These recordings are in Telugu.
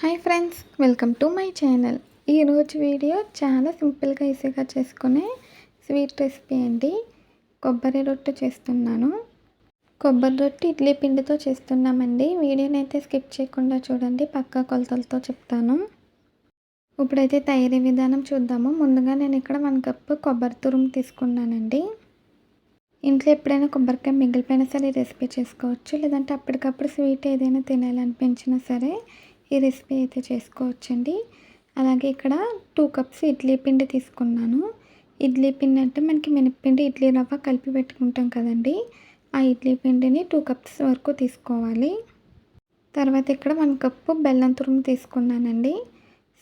Hi friends welcome to my channel. ఈరోజు వీడియో చాలా సింపుల్గా ఈజీగా చేసుకునే స్వీట్ రెసిపీ అండి. కొబ్బరి రొట్టె చేస్తున్నాను. కొబ్బరి రొట్టె ఇడ్లీ పిండితో చేస్తున్నామండి. వీడియోని అయితే స్కిప్ చేయకుండా చూడండి పక్కా కొలతలతో చెప్తాను. ఇప్పుడైతే తయారీ విధానం చూద్దాము. ముందుగా నేను ఇక్కడ వన్ కప్పు కొబ్బరి తురుము తీసుకున్నానండి. ఇంట్లో ఎప్పుడైనా కొబ్బరికాయ మిగిలిపోయినా సరే రెసిపీ చేసుకోవచ్చు. లేదంటే అప్పటికప్పుడు స్వీట్ ఏదైనా తినాలనిపించినా సరే ఈ రెసిపీ అయితే చేసుకోవచ్చండి. అలాగే ఇక్కడ టూ కప్స్ ఇడ్లీ పిండి తీసుకున్నాను. ఇడ్లీ పిండి అంటే మనకి మినప్పిండి ఇడ్లీ రవ్వ కలిపి పెట్టుకుంటాం కదండి. ఆ ఇడ్లీ పిండిని టూ కప్స్ వరకు తీసుకోవాలి. తర్వాత ఇక్కడ వన్ కప్పు బెల్లం తురుము తీసుకున్నానండి.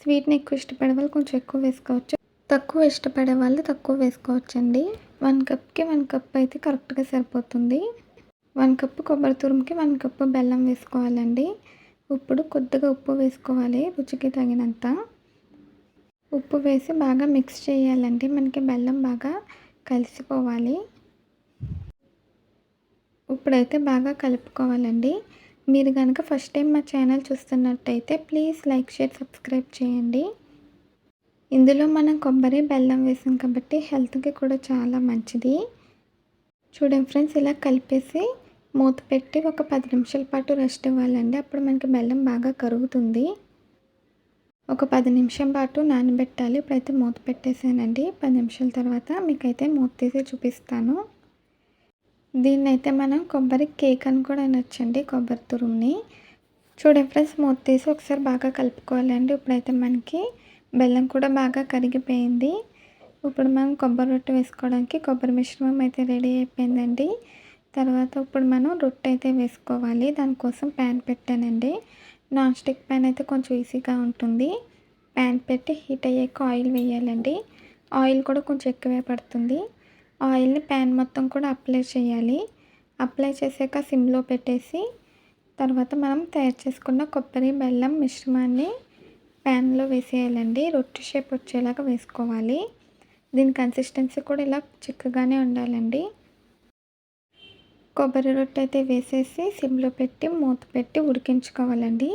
స్వీట్ని ఎక్కువ ఇష్టపడే వాళ్ళు కొంచెం ఎక్కువ వేసుకోవచ్చు. తక్కువ ఇష్టపడే వాళ్ళు తక్కువ వేసుకోవచ్చండి. వన్ కప్కి వన్ కప్ అయితే కరెక్ట్గా సరిపోతుంది. వన్ కప్పు కొబ్బరి తురుముకి వన్ కప్పు బెల్లం వేసుకోవాలండి. ఇప్పుడు కొద్దిగా ఉప్పు వేసుకోవాలి రుచికి తగినంత. ఉప్పు వేసి బాగా మిక్స్ చేయాలండి మనకి బెల్లం బాగా కలిసిపోవాలి. ఇప్పుడైతే బాగా కలుపుకోవాలండి. మీరు కనుక ఫస్ట్ టైం మా ఛానల్ చూస్తున్నట్టయితే ప్లీజ్ లైక్ షేర్ సబ్స్క్రైబ్ చేయండి. ఇందులో మనం కొబ్బరి బెల్లం వేసాం కాబట్టి హెల్త్కి కూడా చాలా మంచిది. చూడండి ఫ్రెండ్స్ ఇలా కలిపేసి మూత పెట్టి ఒక పది నిమిషాల పాటు రెస్ట్ ఇవ్వాలండి. అప్పుడు మనకి బెల్లం బాగా కరుగుతుంది. ఒక పది నిమిషం పాటు నానబెట్టాలి. ఇప్పుడైతే మూత పెట్టేసానండి. పది నిమిషాల తర్వాత మీకైతే మూత తీసి చూపిస్తాను. దీన్ని అయితే మనం కొబ్బరి కేక్ అని కూడా అనొచ్చండి కొబ్బరి తురుముని. చూడండి ఫ్రెండ్స్ మూత తీసి ఒకసారి బాగా కలుపుకోవాలండి. ఇప్పుడైతే మనకి బెల్లం కూడా బాగా కరిగిపోయింది. ఇప్పుడు మనం కొబ్బరి రొట్టె వేసుకోవడానికి కొబ్బరి మిశ్రమం అయితే రెడీ అయిపోయిందండి. తర్వాత ఇప్పుడు మనం రొట్టె అయితే వేసుకోవాలి. దానికోసం ప్యాన్ పెట్టానండి. నాన్ స్టిక్ ప్యాన్ అయితే కొంచెం ఈజీగా ఉంటుంది. ప్యాన్ పెట్టి హీట్ అయ్యాక ఆయిల్ వేయాలండి. ఆయిల్ కూడా కొంచెం ఎక్కువే పడుతుంది. ఆయిల్ని ప్యాన్ మొత్తం కూడా అప్లై చేయాలి. అప్లై చేసాక సిమ్లో పెట్టేసి తర్వాత మనం తయారు చేసుకున్న కొబ్బరి బెల్లం మిశ్రమాన్ని ప్యాన్లో వేసేయాలండి. రొట్టె షేప్ వచ్చేలాగా వేసుకోవాలి. దీని కన్సిస్టెన్సీ కూడా ఇలా చిక్కగానే ఉండాలండి. కొబ్బరి రొట్టె అయితే వేసేసి సిమ్లో పెట్టి మూత పెట్టి ఉడికించుకోవాలండి.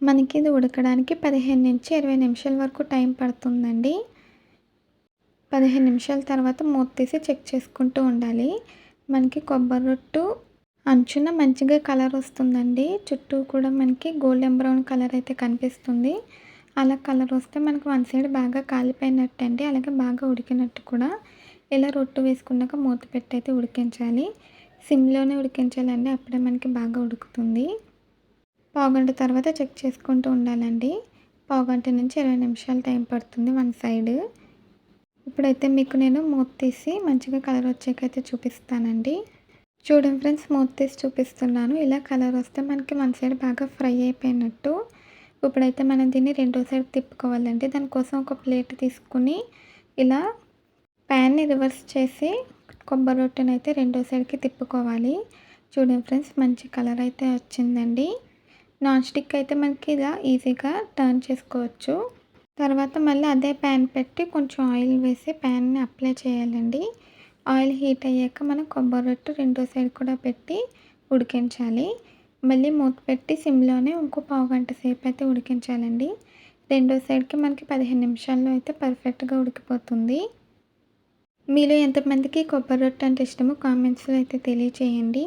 మనకి ఇది ఉడకడానికి పదిహేను నుంచి ఇరవై నిమిషాల వరకు టైం పడుతుందండి. పదిహేను నిమిషాల తర్వాత మూత తీసి చెక్ చేసుకుంటూ ఉండాలి. మనకి కొబ్బరి రొట్టు అంచున మంచిగా కలర్ వస్తుందండి. చుట్టూ కూడా మనకి గోల్డెన్ బ్రౌన్ కలర్ అయితే కనిపిస్తుంది. అలా కలర్ వస్తే మనకు వన్ సైడ్ బాగా కాలిపోయినట్టు అండి అలాగే బాగా ఉడికినట్టు కూడా. ఇలా రొట్టు వేసుకున్నాక మూత పెట్టి అయితే ఉడికించాలి. సిమ్లోనే ఉడికించాలండి. అప్పుడే మనకి బాగా ఉడుకుతుంది. పావుగంట తర్వాత చెక్ చేసుకుంటూ ఉండాలండి. పావుగంట నుంచి ఇరవై నిమిషాలు టైం పడుతుంది వన్ సైడ్. ఇప్పుడైతే మీకు నేను మూత తీసి మంచిగా కలర్ వచ్చాకైతే చూపిస్తానండి. చూడండి ఫ్రెండ్స్ మూత తీసి చూపిస్తున్నాను. ఇలా కలర్ వస్తే మనకి వన్ సైడ్ బాగా ఫ్రై అయిపోయినట్టు. ఇప్పుడైతే మనం దీన్ని రెండో సైడ్ తిప్పుకోవాలండి. దానికోసం ఒక ప్లేట్ తీసుకుని ఇలా ప్యాన్ని రివర్స్ చేసి కొబ్బరి రొట్టెని అయితే రెండో సైడ్కి తిప్పుకోవాలి. చూడండి ఫ్రెండ్స్ మంచి కలర్ అయితే వచ్చిందండి. నాన్ స్టిక్ అయితే మనకి ఇలా ఈజీగా టర్న్ చేసుకోవచ్చు. తర్వాత మళ్ళీ అదే ప్యాన్ పెట్టి కొంచెం ఆయిల్ వేసి ప్యాన్ని అప్లై చేయాలండి. ఆయిల్ హీట్ అయ్యాక మనం కొబ్బరి రొట్టె రెండో సైడ్ కూడా పెట్టి ఉడికించాలి. మళ్ళీ మూత పెట్టి సిమ్లోనే ఇంకో పావు గంట సేపు అయితే ఉడికించాలండి. రెండో సైడ్కి మనకి పదిహేను నిమిషాల్లో అయితే పర్ఫెక్ట్గా ఉడికిపోతుంది. మీలో ఎంతమందికి కొబ్బరి రొట్టె అంటే ఇష్టమో కామెంట్స్లో అయితే తెలియచేయండి.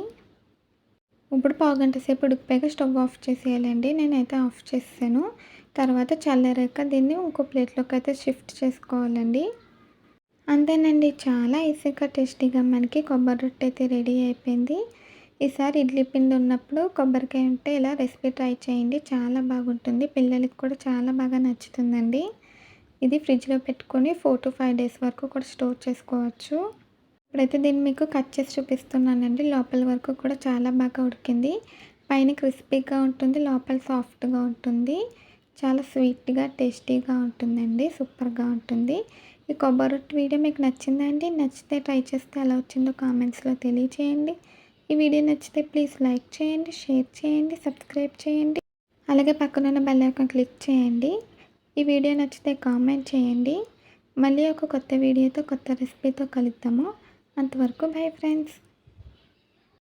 ఇప్పుడు పావుగంట సేపు ఉడికిపోయాక స్టవ్ ఆఫ్ చేసేయాలండి. నేనైతే ఆఫ్ చేసాను తర్వాత చల్లారాక దీన్ని ఇంకో ప్లేట్లోకి అయితే షిఫ్ట్ చేసుకోవాలండి. అంతేనండి చాలా ఈజీగా టేస్టీగా మనకి కొబ్బరి రొట్టె అయితే రెడీ అయిపోయింది. ఈసారి ఇడ్లీ పిండి ఉన్నప్పుడు కొబ్బరికాయ ఉంటే ఇలా రెసిపీ ట్రై చేయండి. చాలా బాగుంటుంది. పిల్లలకి కూడా చాలా బాగా నచ్చుతుందండి. ఇది ఫ్రిడ్జ్లో పెట్టుకొని ఫోర్ టు ఫైవ్ డేస్ వరకు కూడా స్టోర్ చేసుకోవచ్చు. ఇప్పుడైతే దీన్ని మీకు కట్ చేసి చూపిస్తున్నానండి. లోపల వరకు కూడా చాలా బాగా ఉడికింది. పైన క్రిస్పీగా ఉంటుంది లోపల సాఫ్ట్గా ఉంటుంది. చాలా స్వీట్గా టేస్టీగా ఉంటుందండి. సూపర్గా ఉంటుంది. ఈ కొబ్బరి రొట్టె వీడియో మీకు నచ్చిందా అండి? నచ్చితే ట్రై చేస్తే ఎలా వచ్చిందో కామెంట్స్లో తెలియచేయండి. ఈ వీడియో నచ్చితే ప్లీజ్ లైక్ చేయండి షేర్ చేయండి సబ్స్క్రైబ్ చేయండి. అలాగే పక్కనున్న బెల్ ఐకాన్ క్లిక్ చేయండి. ఈ వీడియో నచ్చితే కామెంట్ చేయండి. మళ్ళీ ఒక కొత్త వీడియోతో కొత్త రెసిపీతో కలుద్దాము. అంతవరకు బై ఫ్రెండ్స్.